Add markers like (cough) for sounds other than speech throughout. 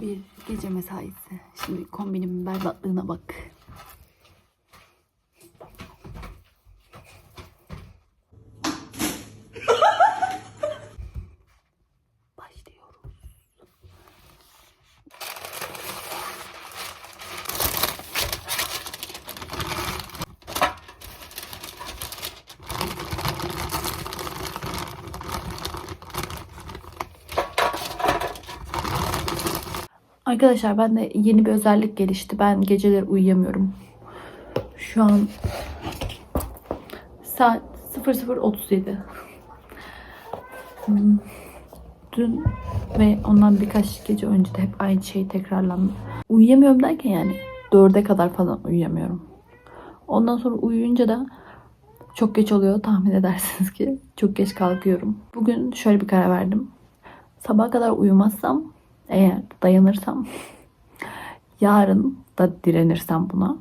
Bir gece mesaisi. Şimdi kombinimin berbatlığına bak. Arkadaşlar ben de yeni bir özellik gelişti. Ben geceleri uyuyamıyorum. Şu an saat 00.37. Hmm. Dün ve ondan birkaç gece önce de hep aynı şey tekrarlandı. Uyuyamıyorum derken yani 4'e kadar falan uyuyamıyorum. Ondan sonra uyuyunca da çok geç oluyor tahmin edersiniz ki. Çok geç kalkıyorum. Bugün şöyle bir karar verdim. Sabaha kadar uyumazsam eğer dayanırsam yarın da direnirsem buna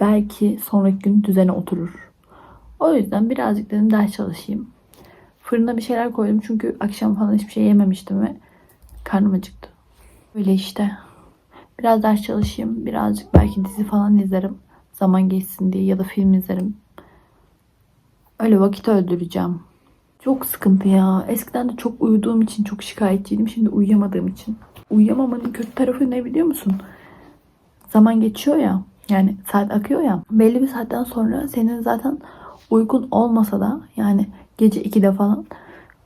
belki sonraki gün düzene oturur. O yüzden birazcık dedim ders çalışayım. Fırına bir şeyler koydum çünkü akşam falan hiçbir şey yememiştim ve karnım acıktı. Öyle işte. Biraz ders çalışayım. Birazcık belki dizi falan izlerim. Zaman geçsin diye ya da film izlerim. Öyle vakit öldüreceğim. Çok sıkıntı ya. Eskiden de çok uyuduğum için çok şikayetçiydim. Şimdi uyuyamadığım için. Uyuyamamanın kötü tarafı ne biliyor musun? Zaman geçiyor ya. Yani saat akıyor ya. Belli bir saatten sonra senin zaten uygun olmasa da yani gece 2'de falan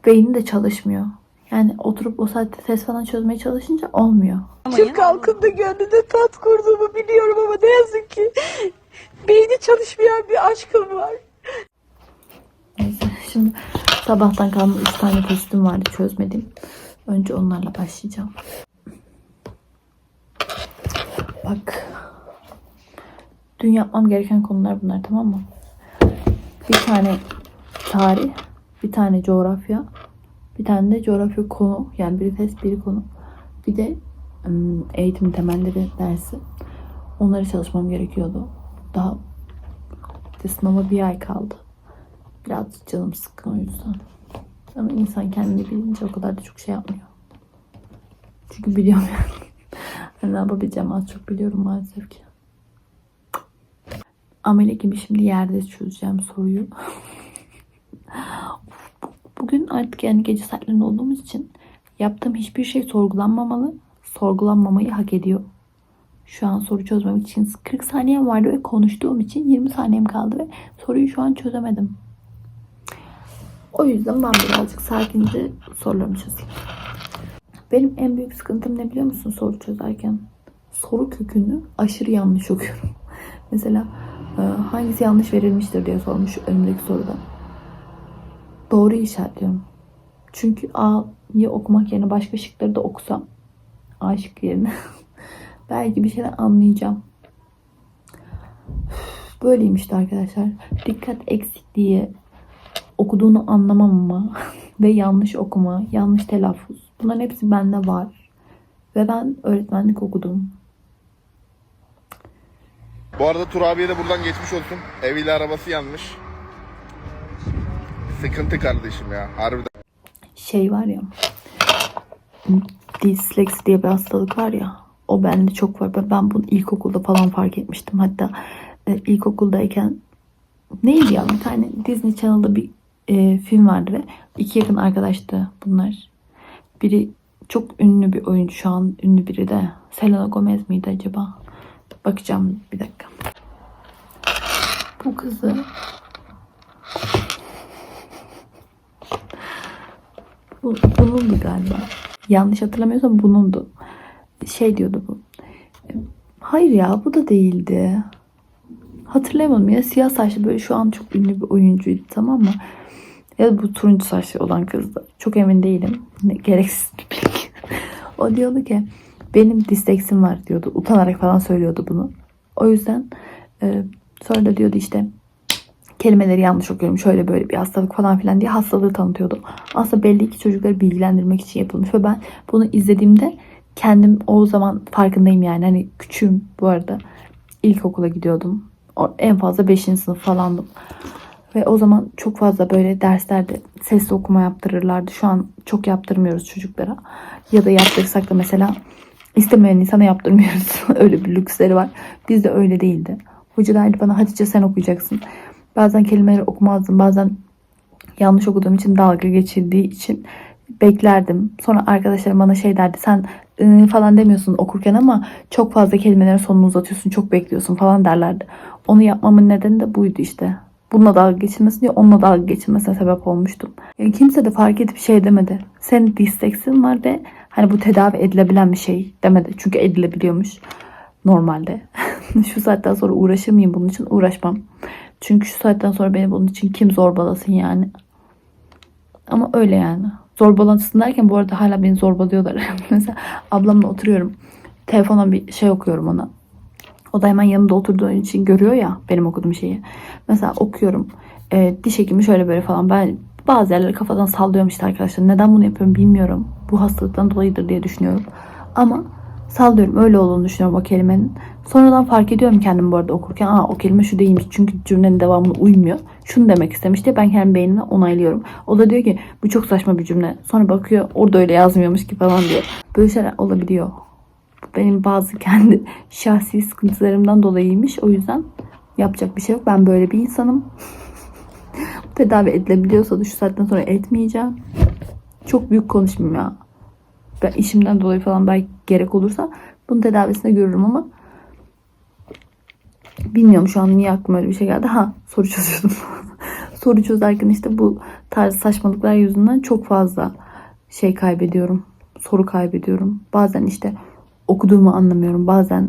beynin de çalışmıyor. Yani oturup o saatte ses falan çözmeye çalışınca olmuyor. Türk halkında gönlünde tat kurduğumu biliyorum ama ne yazık ki beyni çalışmayan bir aşkım var. Şimdi sabahtan kalma 3 tane testim vardı çözmedim. Önce onlarla başlayacağım. Bak. Dün yapmam gereken konular bunlar tamam mı? Bir tane tarih, bir tane coğrafya, bir tane de coğrafya konu. Yani biri test, biri konu. Bir de eğitim temelleri dersi. Onları çalışmam gerekiyordu. Daha işte sınava bir ay kaldı. Biraz canım sıkkın o yüzden. Ama insan kendini bilince o kadar da çok şey yapmıyor. Çünkü biliyorum yani. (laughs) Ne yapabileceğim az çok biliyorum maalesef ki. Amele gibi şimdi yerde çözeceğim soruyu. (laughs) Bugün artık yani gece saatlerinde olduğumuz için yaptığım hiçbir şey sorgulanmamalı. Sorgulanmamayı hak ediyor. Şu an soru çözmem için 40 saniyem vardı ve konuştuğum için 20 saniyem kaldı ve soruyu şu an çözemedim. O yüzden ben birazcık sakince sorularımı çözeyim. Benim en büyük sıkıntım ne biliyor musun soru çözerken? Soru kökünü aşırı yanlış okuyorum. (laughs) Mesela e, hangisi yanlış verilmiştir diye sormuş önümdeki soruda. Doğruyu işaretliyorum. Çünkü A'yı okumak yerine başka şıkları da okusam A şıkkı yerine (laughs) belki bir şeyler anlayacağım. Böyleyim işte arkadaşlar. Dikkat eksikliği, okuduğunu anlamamama (laughs) ve yanlış okuma, yanlış telaffuz. Bunların hepsi bende var. Ve ben öğretmenlik okudum. Bu arada Tur abiye de buradan geçmiş olsun. Eviyle arabası yanmış. Sıkıntı kardeşim ya. Harbiden. Şey var ya. Disleksi diye bir hastalık var ya. O bende çok var. Ben- Ben bunu ilkokulda falan fark etmiştim. Hatta e, ilkokuldayken neydi ya bir tane Disney Channel'da bir e, film vardı ve iki yakın arkadaştı bunlar. Biri çok ünlü bir oyuncu şu an ünlü biri de. Selena Gomez miydi acaba? Bakacağım bir dakika. Bu kızı bu, bunundu galiba. Yanlış hatırlamıyorsam bunundu. Şey diyordu bu. Hayır ya bu da değildi. Hatırlayamadım ya siyah saçlı böyle şu an çok ünlü bir oyuncuydu tamam mı? Ya da bu turuncu saçlı olan kızdı. Çok emin değilim. Ne, gereksiz bir bilgi. (laughs) o diyordu ki benim disleksim var diyordu. Utanarak falan söylüyordu bunu. O yüzden e, sonra da diyordu işte kelimeleri yanlış okuyorum. Şöyle böyle bir hastalık falan filan diye hastalığı tanıtıyordu. Aslında belli ki çocukları bilgilendirmek için yapılmış ve ben bunu izlediğimde kendim o zaman farkındayım yani. Hani küçüğüm bu arada. İlkokula gidiyordum. En fazla 5. sınıf falandım. Ve o zaman çok fazla böyle derslerde sesli okuma yaptırırlardı. Şu an çok yaptırmıyoruz çocuklara. Ya da yaptırsak da mesela istemeyen insana yaptırmıyoruz. (laughs) öyle bir lüksleri var. Bizde öyle değildi. Hoca derdi bana Hatice sen okuyacaksın. Bazen kelimeleri okumazdım. Bazen yanlış okuduğum için dalga geçildiği için beklerdim. Sonra arkadaşlarım bana şey derdi sen ıı, falan demiyorsun okurken ama çok fazla kelimelerin sonunu uzatıyorsun çok bekliyorsun falan derlerdi. Onu yapmamın nedeni de buydu işte. Bununla dalga geçilmesin diye onunla dalga geçilmesine sebep olmuştum. Yani kimse de fark edip şey demedi. Senin disteksin var ve hani bu tedavi edilebilen bir şey demedi. Çünkü edilebiliyormuş normalde. (laughs) şu saatten sonra uğraşır mıyım bunun için? Uğraşmam. Çünkü şu saatten sonra beni bunun için kim zorbalasın yani. Ama öyle yani. Zorbalasın derken bu arada hala beni zorbalıyorlar. (laughs) Mesela ablamla oturuyorum. Telefondan bir şey okuyorum ona. O da hemen yanımda oturduğu için görüyor ya benim okuduğum şeyi. Mesela okuyorum. E, diş hekimi şöyle böyle falan. Ben bazı yerleri kafadan sallıyorum işte arkadaşlar. Neden bunu yapıyorum bilmiyorum. Bu hastalıktan dolayıdır diye düşünüyorum. Ama sallıyorum. Öyle olduğunu düşünüyorum o kelimenin. Sonradan fark ediyorum kendimi bu arada okurken. Aa o kelime şu değilmiş. Çünkü cümlenin devamına uymuyor. Şunu demek istemiş diye ben kendi beynimle onaylıyorum. O da diyor ki bu çok saçma bir cümle. Sonra bakıyor orada öyle yazmıyormuş ki falan diyor. Böyle şeyler olabiliyor. Benim bazı (laughs) kendi şahsi sıkıntılarımdan dolayıymış. O yüzden yapacak bir şey yok. Ben böyle bir insanım. (laughs) Tedavi edilebiliyorsa da şu saatten sonra etmeyeceğim. Çok büyük konuşmayayım ya. Ben işimden dolayı falan belki gerek olursa bunun tedavisine görürüm ama bilmiyorum şu an niye aklıma öyle bir şey geldi. Ha soru çözüyordum. (laughs) soru çözerken işte bu tarz saçmalıklar yüzünden çok fazla şey kaybediyorum. Soru kaybediyorum. Bazen işte okuduğumu anlamıyorum. Bazen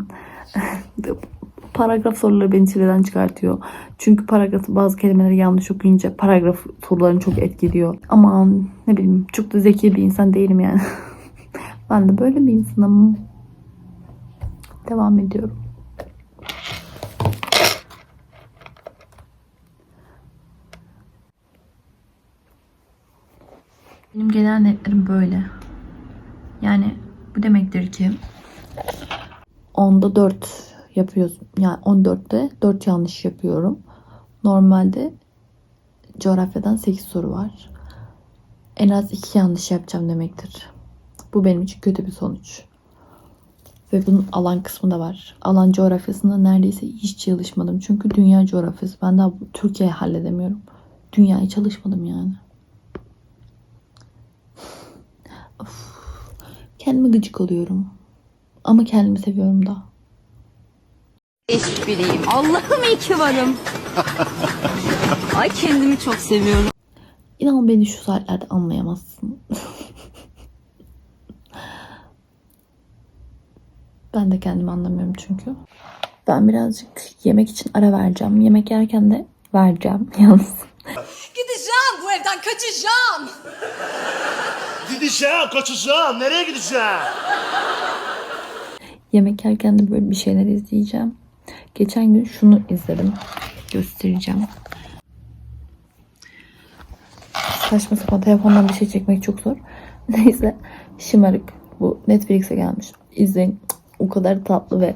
(laughs) paragraf soruları beni çileden çıkartıyor. Çünkü paragraf bazı kelimeleri yanlış okuyunca paragraf sorularını çok etkiliyor. Ama ne bileyim çok da zeki bir insan değilim yani. (laughs) ben de böyle bir insanım. Devam ediyorum. Benim genel netlerim böyle. Yani bu demektir ki 10'da 4 yapıyoruz. Yani 14'te 4 yanlış yapıyorum. Normalde coğrafyadan 8 soru var. En az 2 yanlış yapacağım demektir. Bu benim için kötü bir sonuç. Ve bunun alan kısmı da var. Alan coğrafyasında neredeyse hiç çalışmadım. Çünkü dünya coğrafyası. Ben daha Türkiye'yi halledemiyorum. Dünyayı çalışmadım yani. Of. Kendime gıcık oluyorum. Ama kendimi seviyorum da. Espriyim. Allah'ım iyi ki varım. Ay kendimi çok seviyorum. İnan beni şu saatlerde anlayamazsın. (laughs) ben de kendimi anlamıyorum çünkü. Ben birazcık yemek için ara vereceğim. Yemek yerken de vereceğim (laughs) yalnız. Gideceğim bu evden kaçacağım. Gideceğim, kaçacağım. Nereye gideceğim? Yemek yerken de böyle bir şeyler izleyeceğim. Geçen gün şunu izledim. Göstereceğim. Saçma sapan telefondan bir şey çekmek çok zor. (laughs) Neyse şımarık bu Netflix'e gelmiş. İzleyin. O kadar tatlı ve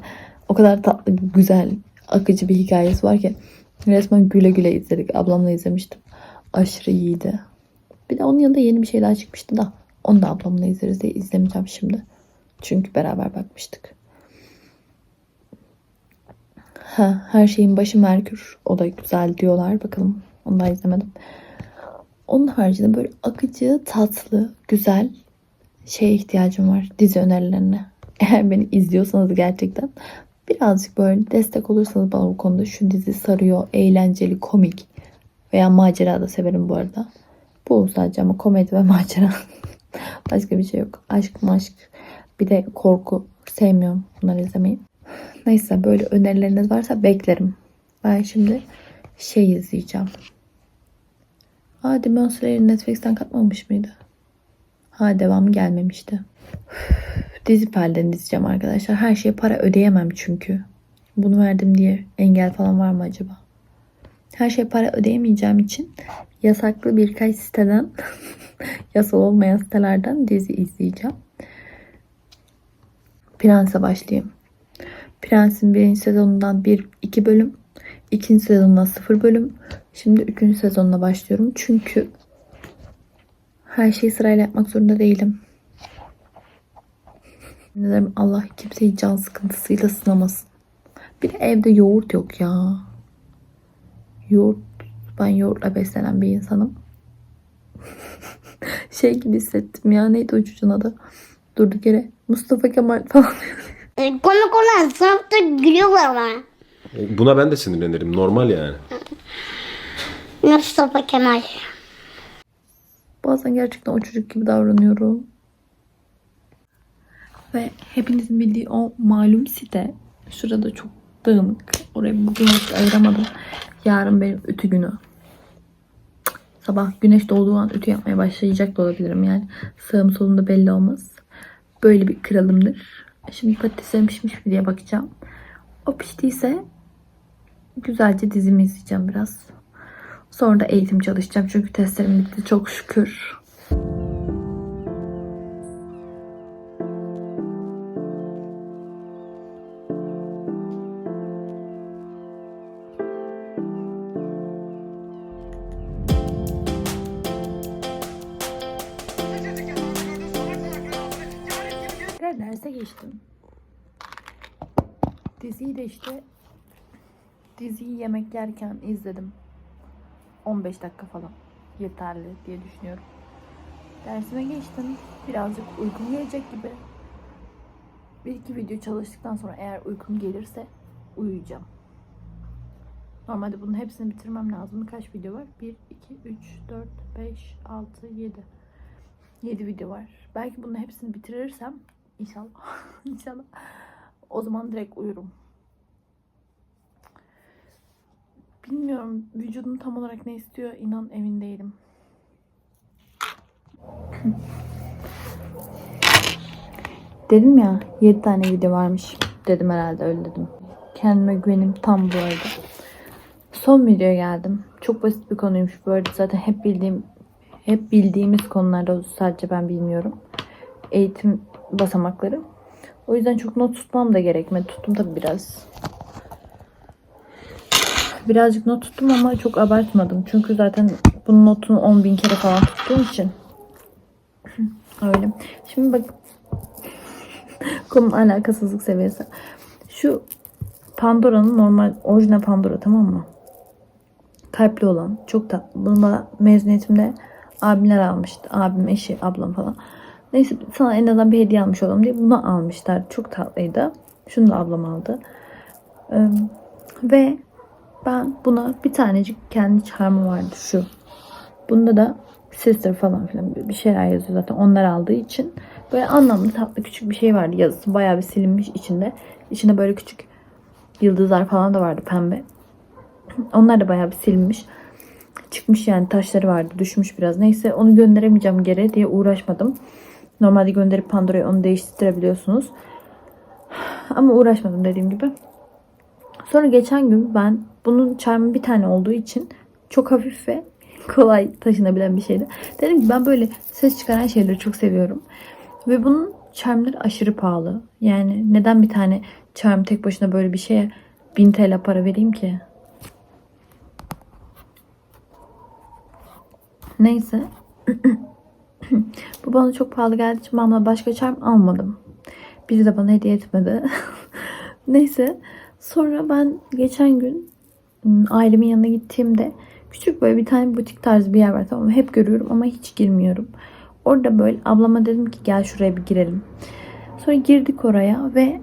o kadar tatlı güzel akıcı bir hikayesi var ki resmen güle güle izledik. Ablamla izlemiştim. Aşırı iyiydi. Bir de onun yanında yeni bir şey daha çıkmıştı da onu da ablamla izleriz diye izlemeyeceğim şimdi. Çünkü beraber bakmıştık. Ha, her şeyin başı Merkür. O da güzel diyorlar. Bakalım. Onu da izlemedim. Onun haricinde böyle akıcı, tatlı, güzel şeye ihtiyacım var. Dizi önerilerine. (laughs) Eğer beni izliyorsanız gerçekten birazcık böyle destek olursanız bana bu konuda şu dizi sarıyor, eğlenceli, komik veya macera da severim bu arada. Bu sadece ama komedi ve (laughs) macera. Başka bir şey yok. Aşk maşk bir de korku sevmiyorum bunları izlemeyi. Neyse böyle önerileriniz varsa beklerim. Ben şimdi şey izleyeceğim. Aa Demon Slayer'ı Netflix'ten katmamış mıydı? Ha devamı gelmemişti. Dizi pelden izleyeceğim arkadaşlar. Her şeye para ödeyemem çünkü. Bunu verdim diye engel falan var mı acaba? Her şeye para ödeyemeyeceğim için yasaklı birkaç siteden (laughs) yasal olmayan sitelerden dizi izleyeceğim. Prens'e başlayayım. Prens'in birinci sezonundan bir iki bölüm. ikinci sezonda sıfır bölüm. Şimdi üçüncü sezonuna başlıyorum. Çünkü her şeyi sırayla yapmak zorunda değilim. Dilerim Allah kimseyi can sıkıntısıyla sınamasın. Bir de evde yoğurt yok ya. Yoğurt, ben yoğurtla beslenen bir insanım. (laughs) şey gibi hissettim ya neydi o çocuğun adı? Durduk yere Mustafa Kemal falan. (laughs) E, komik olan sınıfta gülüyorlar bana. E, Buna ben de sinirlenirim. Normal yani. Mustafa Kemal. Bazen gerçekten o çocuk gibi davranıyorum. Ve hepinizin bildiği o malum site şurada çok dağınık. Oraya bugün vakit ayıramadım. Yarın benim ütü günü. Sabah güneş doğduğu an ütü yapmaya başlayacak da olabilirim yani. Sağım solum da belli olmaz. Böyle bir kralımdır. Şimdi patateslerim pişmiş mi diye bakacağım. O piştiyse güzelce dizimi izleyeceğim biraz. Sonra da eğitim çalışacağım çünkü testlerim bitti çok şükür. Derse geçtim. Diziyi de işte diziyi yemek yerken izledim. 15 dakika falan yeterli diye düşünüyorum. Dersime geçtim. Birazcık uykum gelecek gibi. Bir iki video çalıştıktan sonra eğer uykum gelirse uyuyacağım. Normalde bunun hepsini bitirmem lazım. Kaç video var? 1, 2, 3, 4, 5, 6, 7. 7 video var. Belki bunun hepsini bitirirsem inşallah (laughs) inşallah o zaman direkt uyurum. Bilmiyorum vücudum tam olarak ne istiyor inan emin. (laughs) Dedim ya 7 tane video varmış. Dedim herhalde öyle dedim. Kendime güvenim tam bu arada. Son videoya geldim. Çok basit bir konuymuş bu arada. Zaten hep bildiğim hep bildiğimiz konularda sadece ben bilmiyorum. Eğitim basamakları. O yüzden çok not tutmam da gerekmedi. Tuttum tabii biraz. Birazcık not tuttum ama çok abartmadım. Çünkü zaten bunun notunu 10 bin kere falan tuttuğum için. (laughs) Öyle. Şimdi bak (laughs) konunun alakasızlık seviyesi. Şu Pandora'nın normal orijinal Pandora tamam mı? Kalpli olan. Çok tatlı. Bunu bana mezuniyetimde abimler almıştı. Abim, eşi, ablam falan. Neyse sana en azından bir hediye almış olalım diye bunu almışlar. Çok tatlıydı. Şunu da ablam aldı. Ee, ve ben buna bir tanecik kendi charmı vardı şu. Bunda da sister falan filan bir şeyler yazıyor zaten onlar aldığı için. Böyle anlamlı tatlı küçük bir şey vardı yazısı. Bayağı bir silinmiş içinde. İçinde böyle küçük yıldızlar falan da vardı pembe. Onlar da bayağı bir silinmiş. Çıkmış yani taşları vardı düşmüş biraz. Neyse onu gönderemeyeceğim geri diye uğraşmadım. Normalde gönderip Pandora'ya onu değiştirebiliyorsunuz. Ama uğraşmadım dediğim gibi. Sonra geçen gün ben bunun charmı bir tane olduğu için çok hafif ve kolay taşınabilen bir şeydi. Dedim ki ben böyle ses çıkaran şeyleri çok seviyorum. Ve bunun charmları aşırı pahalı. Yani neden bir tane charm tek başına böyle bir şeye 1000 TL para vereyim ki? Neyse. (clears throat) Bu bana çok pahalı geldiği için ben başka charm almadım. Biri de bana hediye etmedi. (laughs) Neyse. Sonra ben geçen gün ailemin yanına gittiğimde küçük böyle bir tane butik tarzı bir yer var tamam mı? Hep görüyorum ama hiç girmiyorum. Orada böyle ablama dedim ki gel şuraya bir girelim. Sonra girdik oraya ve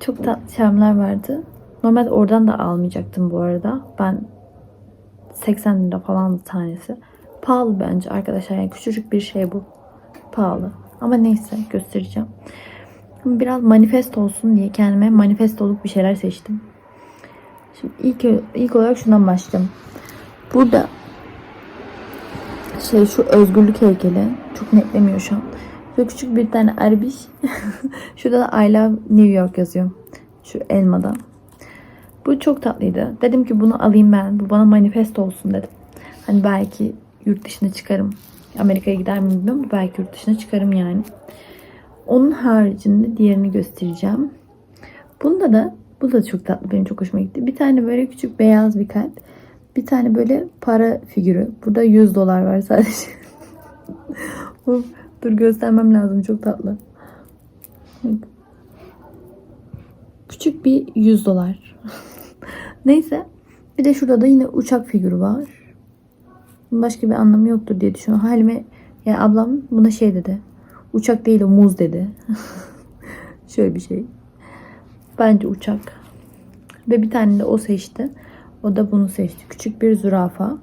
çok tatlı charmlar vardı. Normalde oradan da almayacaktım bu arada. Ben 80 lira falan tanesi. Pahalı bence arkadaşlar. Yani küçücük bir şey bu. Pahalı. Ama neyse göstereceğim. Biraz manifest olsun diye kendime manifestoluk bir şeyler seçtim. Şimdi ilk, ilk olarak şundan başlayacağım. Burada şey şu özgürlük heykeli çok netlemiyor şu an. Şöyle küçük bir tane erbiş. (laughs) Şurada da I love New York yazıyor. Şu elmadan. Bu çok tatlıydı. Dedim ki bunu alayım ben. Bu bana manifest olsun dedim. Hani belki yurt dışına çıkarım. Amerika'ya gider mi bilmiyorum belki yurt dışına çıkarım yani. Onun haricinde diğerini göstereceğim. Bunda da Bu da çok tatlı. Benim çok hoşuma gitti. Bir tane böyle küçük beyaz bir kalp. Bir tane böyle para figürü. Burada 100 dolar var sadece. (laughs) Dur göstermem lazım. Çok tatlı. Küçük bir 100 dolar. (laughs) Neyse. Bir de şurada da yine uçak figürü var. Başka bir anlamı yoktur diye düşünüyorum. Halime yani ablam buna şey dedi. Uçak değil o muz dedi. (laughs) Şöyle bir şey. Bence uçak. Ve bir tane de o seçti. O da bunu seçti. Küçük bir zürafa.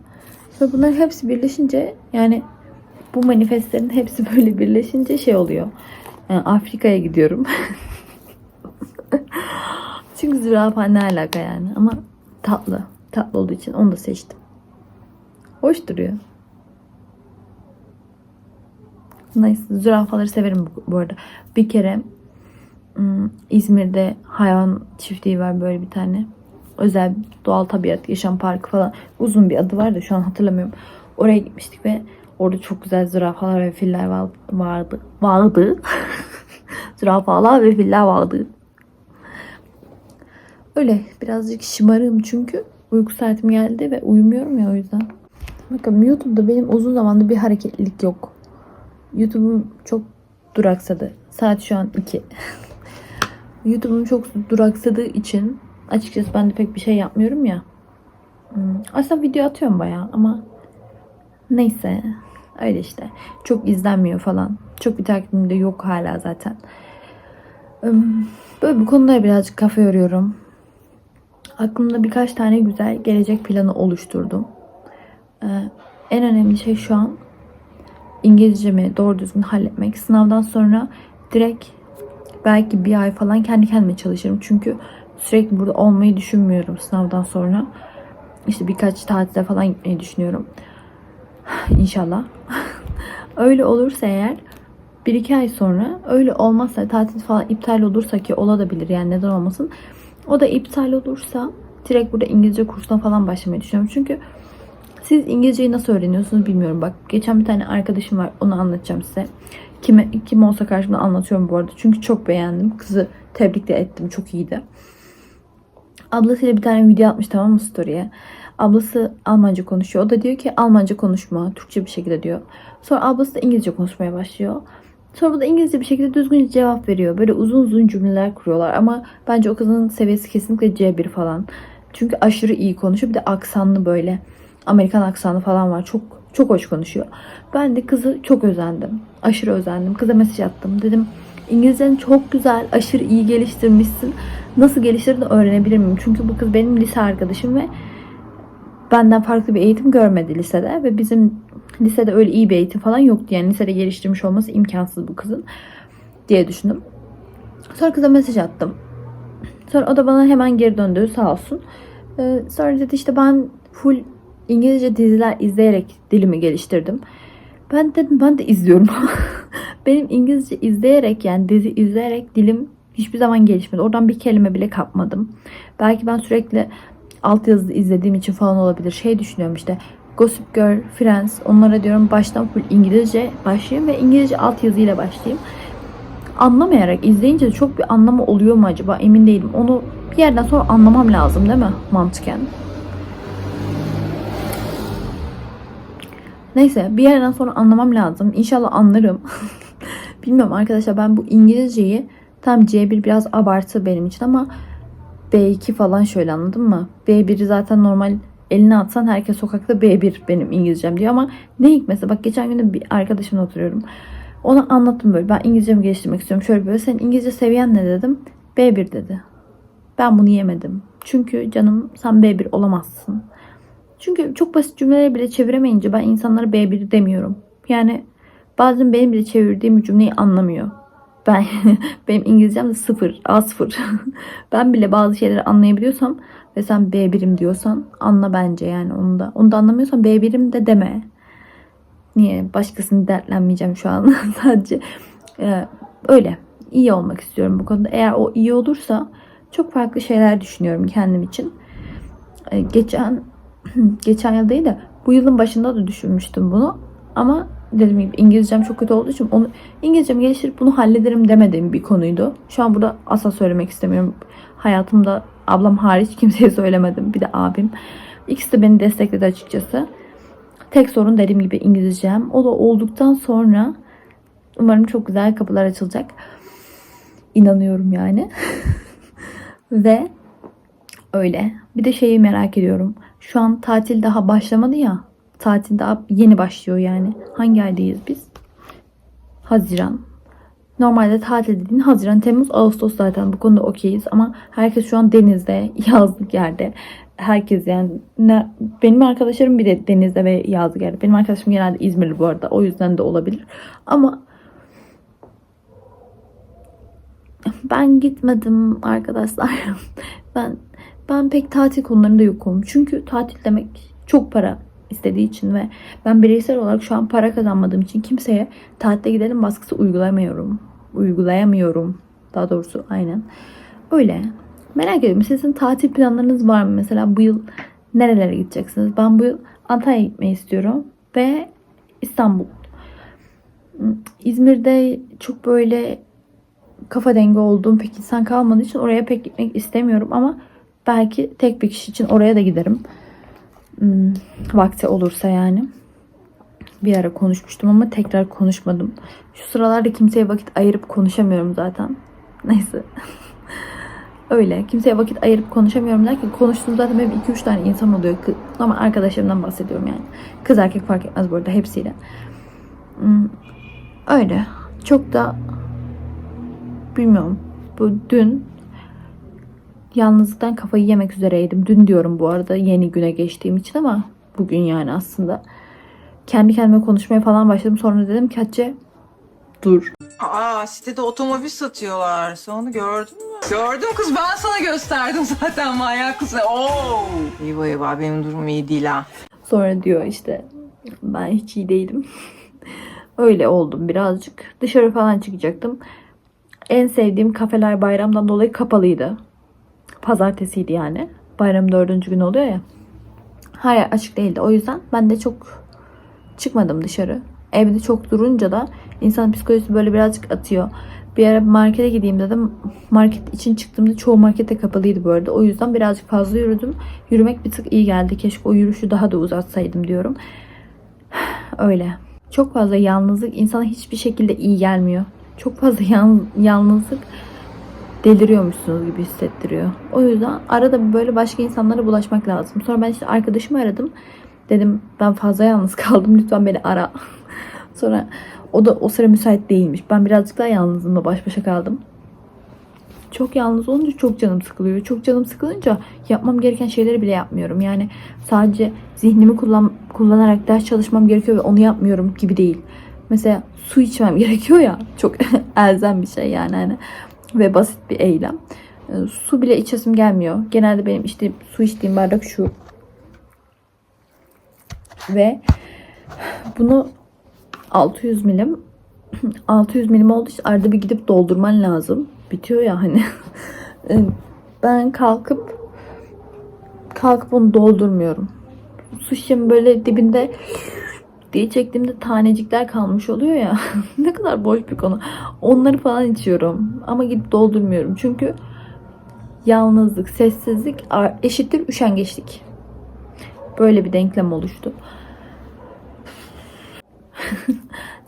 Ve bunların hepsi birleşince yani bu manifestlerin hepsi (laughs) böyle birleşince şey oluyor. Yani Afrika'ya gidiyorum. (laughs) Çünkü zürafa ne alaka yani. Ama tatlı. Tatlı olduğu için onu da seçtim. Hoş duruyor. Neyse zürafaları severim bu, arada. Bir kere İzmir'de hayvan çiftliği var böyle bir tane. Özel doğal tabiat yaşam parkı falan. Uzun bir adı var da şu an hatırlamıyorum. Oraya gitmiştik ve orada çok güzel zürafalar ve filler va- vardı. Vardı. (laughs) zürafalar ve filler vardı. Öyle birazcık şımarığım çünkü uyku saatim geldi ve uyumuyorum ya o yüzden. Bakın YouTube'da benim uzun zamandır bir hareketlilik yok. YouTube'um çok duraksadı. Saat şu an 2. (laughs) YouTube'um çok duraksadığı için açıkçası ben de pek bir şey yapmıyorum ya. Hmm, Aslında video atıyorum bayağı ama neyse öyle işte. Çok izlenmiyor falan. Çok bir takipim de yok hala zaten. Hmm, Böyle bu konulara birazcık kafa yoruyorum. Aklımda birkaç tane güzel gelecek planı oluşturdum. Ee, en önemli şey şu an İngilizcemi doğru düzgün halletmek. Sınavdan sonra direkt belki bir ay falan kendi kendime çalışırım. Çünkü sürekli burada olmayı düşünmüyorum sınavdan sonra. İşte birkaç tatile falan gitmeyi düşünüyorum. (sighs) İnşallah. (laughs) öyle olursa eğer bir iki ay sonra öyle olmazsa tatil falan iptal olursa ki olabilir yani neden olmasın. O da iptal olursa direkt burada İngilizce kursuna falan başlamayı düşünüyorum. Çünkü siz İngilizceyi nasıl öğreniyorsunuz bilmiyorum. Bak geçen bir tane arkadaşım var. Onu anlatacağım size. Kime, kim olsa karşımda anlatıyorum bu arada. Çünkü çok beğendim. Kızı tebrik de ettim. Çok iyiydi. Ablasıyla bir tane video atmış tamam mı story'e. Ablası Almanca konuşuyor. O da diyor ki Almanca konuşma. Türkçe bir şekilde diyor. Sonra ablası da İngilizce konuşmaya başlıyor. Sonra bu da İngilizce bir şekilde düzgün cevap veriyor. Böyle uzun uzun cümleler kuruyorlar. Ama bence o kızın seviyesi kesinlikle C1 falan. Çünkü aşırı iyi konuşuyor. Bir de aksanlı böyle. Amerikan aksanı falan var. Çok çok hoş konuşuyor. Ben de kızı çok özendim. Aşırı özendim. Kıza mesaj attım. Dedim İngilizcen çok güzel, aşırı iyi geliştirmişsin. Nasıl geliştirdiğini öğrenebilir miyim? Çünkü bu kız benim lise arkadaşım ve benden farklı bir eğitim görmedi lisede ve bizim lisede öyle iyi bir eğitim falan yoktu. Yani lisede geliştirmiş olması imkansız bu kızın diye düşündüm. Sonra kıza mesaj attım. Sonra o da bana hemen geri döndü sağ olsun. Ee, sonra dedi işte ben full İngilizce diziler izleyerek dilimi geliştirdim. Ben dedim ben de izliyorum. (laughs) Benim İngilizce izleyerek yani dizi izleyerek dilim hiçbir zaman gelişmedi. Oradan bir kelime bile kapmadım. Belki ben sürekli altyazılı izlediğim için falan olabilir. Şey düşünüyorum işte Gossip Girl, Friends onlara diyorum baştan full İngilizce başlayayım ve İngilizce altyazıyla başlayayım. Anlamayarak izleyince çok bir anlamı oluyor mu acaba emin değilim. Onu bir yerden sonra anlamam lazım değil mi mantıken? Neyse bir yerden sonra anlamam lazım. İnşallah anlarım. (laughs) Bilmiyorum arkadaşlar ben bu İngilizceyi tam C1 biraz abartı benim için ama B2 falan şöyle anladın mı? B1'i zaten normal eline atsan herkes sokakta B1 benim İngilizcem diyor ama ne hikmetse bak geçen gün bir arkadaşımla oturuyorum. Ona anlattım böyle ben İngilizcemi geliştirmek istiyorum. Şöyle böyle senin İngilizce seviyen ne dedim. B1 dedi. Ben bunu yemedim. Çünkü canım sen B1 olamazsın. Çünkü çok basit cümleleri bile çeviremeyince ben insanlara B1 demiyorum. Yani bazen benim bile çevirdiğim cümleyi anlamıyor. Ben (laughs) benim İngilizcem de sıfır, A0. (laughs) ben bile bazı şeyleri anlayabiliyorsam ve sen B1'im diyorsan anla bence yani onu da. Onu da anlamıyorsan B1'im de deme. Niye? Başkasını dertlenmeyeceğim şu an. (laughs) Sadece e, öyle. iyi olmak istiyorum bu konuda. Eğer o iyi olursa çok farklı şeyler düşünüyorum kendim için. E, geçen (clears throat) geçen yıl değil de bu yılın başında da düşünmüştüm bunu. Ama dediğim gibi İngilizcem çok kötü olduğu için onu İngilizcemi geliştirip bunu hallederim demediğim bir konuydu. Şu an burada asla söylemek istemiyorum. Hayatımda ablam hariç (laughs) kimseye söylemedim. Bir de abim. İkisi de beni destekledi açıkçası. Tek sorun dediğim gibi İngilizcem. O da olduktan sonra umarım çok güzel kapılar açılacak. İnanıyorum yani. (laughs) Ve öyle. Bir de şeyi merak ediyorum. Şu an tatil daha başlamadı ya. Tatil daha yeni başlıyor yani. Hangi aydayız biz? Haziran. Normalde tatil dediğin Haziran, Temmuz, Ağustos zaten bu konuda okeyiz ama herkes şu an denizde, (laughs) yazlık yerde. Herkes yani ne, benim arkadaşlarım bir de denizde ve yazlık yerde. Benim arkadaşım genelde İzmirli bu arada. O yüzden de olabilir. Ama ben gitmedim arkadaşlar. (laughs) ben ben pek tatil konularında yokum. Çünkü tatil demek çok para istediği için ve ben bireysel olarak şu an para kazanmadığım için kimseye tatile gidelim baskısı uygulamıyorum. Uygulayamıyorum. Daha doğrusu aynen. Öyle. Merak ediyorum. Sizin tatil planlarınız var mı? Mesela bu yıl nerelere gideceksiniz? Ben bu yıl Antalya'ya gitmeyi istiyorum. Ve İstanbul. İzmir'de çok böyle kafa dengi olduğum pek insan kalmadığı için oraya pek gitmek istemiyorum ama belki tek bir kişi için oraya da giderim. Hmm, vakti olursa yani. Bir ara konuşmuştum ama tekrar konuşmadım. Şu sıralarda kimseye vakit ayırıp konuşamıyorum zaten. (laughs) Neyse. Öyle. Kimseye vakit ayırıp konuşamıyorum derken konuştuğum zaten benim 2-3 tane insan oluyor. Ama arkadaşlarımdan bahsediyorum yani. Kız erkek fark etmez bu arada hepsiyle. Hmm, Öyle. Çok da bilmiyorum. Bu dün yalnızlıktan kafayı yemek üzereydim. Dün diyorum bu arada yeni güne geçtiğim için ama bugün yani aslında. Kendi kendime konuşmaya falan başladım. Sonra dedim ki Hatice dur. Aa sitede otomobil satıyorlar. Sen onu gördün mü? Gördüm kız ben sana gösterdim (laughs) zaten manyak kız. Oo. Eyvah eyvah benim durumum iyi değil ha. Sonra diyor işte ben hiç iyi değilim. (laughs) Öyle oldum birazcık. Dışarı falan çıkacaktım. En sevdiğim kafeler bayramdan dolayı kapalıydı. Pazartesiydi yani. Bayram dördüncü gün oluyor ya. Her yer açık değildi. O yüzden ben de çok çıkmadım dışarı. Evde çok durunca da insan psikolojisi böyle birazcık atıyor. Bir ara markete gideyim dedim. Market için çıktığımda çoğu markete kapalıydı bu arada. O yüzden birazcık fazla yürüdüm. Yürümek bir tık iyi geldi. Keşke o yürüyüşü daha da uzatsaydım diyorum. (sighs) Öyle. Çok fazla yalnızlık insana hiçbir şekilde iyi gelmiyor. Çok fazla yalnızlık deliriyormuşsunuz gibi hissettiriyor. O yüzden arada böyle başka insanlara bulaşmak lazım. Sonra ben işte arkadaşımı aradım. Dedim ben fazla yalnız (laughs) kaldım lütfen beni ara. (laughs) Sonra o da o sıra müsait değilmiş. Ben birazcık daha yalnızımla baş başa kaldım. Çok yalnız olunca çok canım sıkılıyor. Çok canım sıkılınca yapmam gereken şeyleri bile yapmıyorum. Yani sadece zihnimi kullan, kullanarak ders çalışmam gerekiyor ve onu yapmıyorum gibi değil. Mesela su içmem (laughs) gerekiyor ya. Çok elzem bir şey yani hani ve basit bir eylem. Ee, Su bile içesim gelmiyor. Genelde benim işte su içtiğim bardak şu. Ve bunu 600 milim (clears throat) 600 milim olduğu için arada bir gidip doldurman lazım. Bitiyor ya hani. (laughs) Ee, ben kalkıp kalkıp onu doldurmuyorum. Su şişemi böyle dibinde diye çektiğimde tanecikler kalmış oluyor ya. (laughs) ne kadar boş bir konu. Onları falan içiyorum. Ama gidip doldurmuyorum. Çünkü yalnızlık, sessizlik eşittir üşengeçlik. Böyle bir denklem oluştu. (laughs)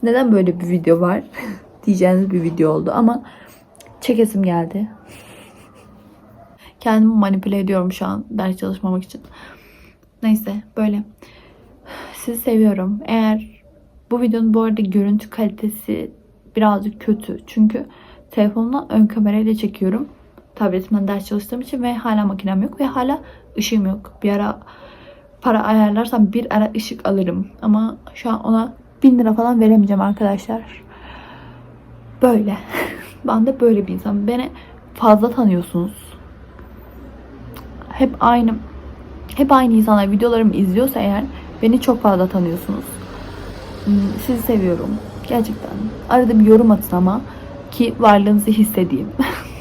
Neden böyle bir video var? (laughs) Diyeceğiniz bir video oldu ama çekesim geldi. Kendimi manipüle ediyorum şu an ders çalışmamak için. Neyse böyle. Sizi seviyorum. Eğer bu videonun bu arada görüntü kalitesi birazcık kötü. Çünkü telefonumdan ön kamerayla çekiyorum. Tabletimden ders çalıştığım için ve hala makinem yok ve hala ışığım yok. Bir ara para ayarlarsam bir ara ışık alırım. Ama şu an ona bin lira falan veremeyeceğim arkadaşlar. Böyle. (laughs) ben de böyle bir insanım. Beni fazla tanıyorsunuz. Hep aynı hep aynı insanlar videolarımı izliyorsa eğer beni çok fazla tanıyorsunuz. Hmm, Sizi seviyorum. Gerçekten. Arada bir yorum atın ama ki varlığınızı hissedeyim.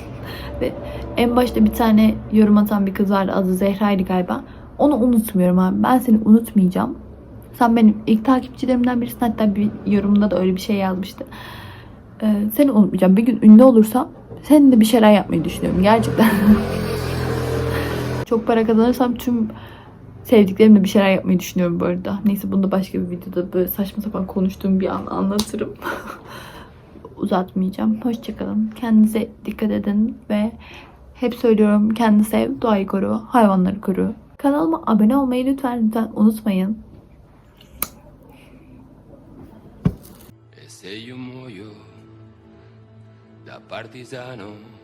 (laughs) Ve en başta bir tane yorum atan bir kız vardı. Adı Zehra'ydı galiba. Onu unutmuyorum abi. Ben seni unutmayacağım. Sen benim ilk takipçilerimden birisin. Hatta bir yorumda da öyle bir şey yazmıştı. Ee, seni unutmayacağım. Bir gün ünlü olursam senin de bir şeyler yapmayı düşünüyorum. Gerçekten. (laughs) Çok para kazanırsam tüm sevdiklerimle bir şeyler yapmayı düşünüyorum bu arada. Neyse bunu da başka bir videoda böyle saçma sapan konuştuğum bir an anlatırım. (laughs) Uzatmayacağım. Hoşçakalın. Kendinize dikkat edin ve hep söylüyorum kendini sev, doğayı koru, hayvanları koru. Kanalıma abone olmayı lütfen lütfen unutmayın. E se io muoio da partigiano, oh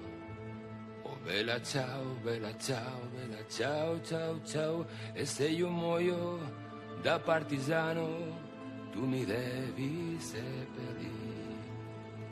bella ciao, bella ciao, bella ciao, ciao, ciao. E se io muoio da partigiano, tu mi devi seppellire.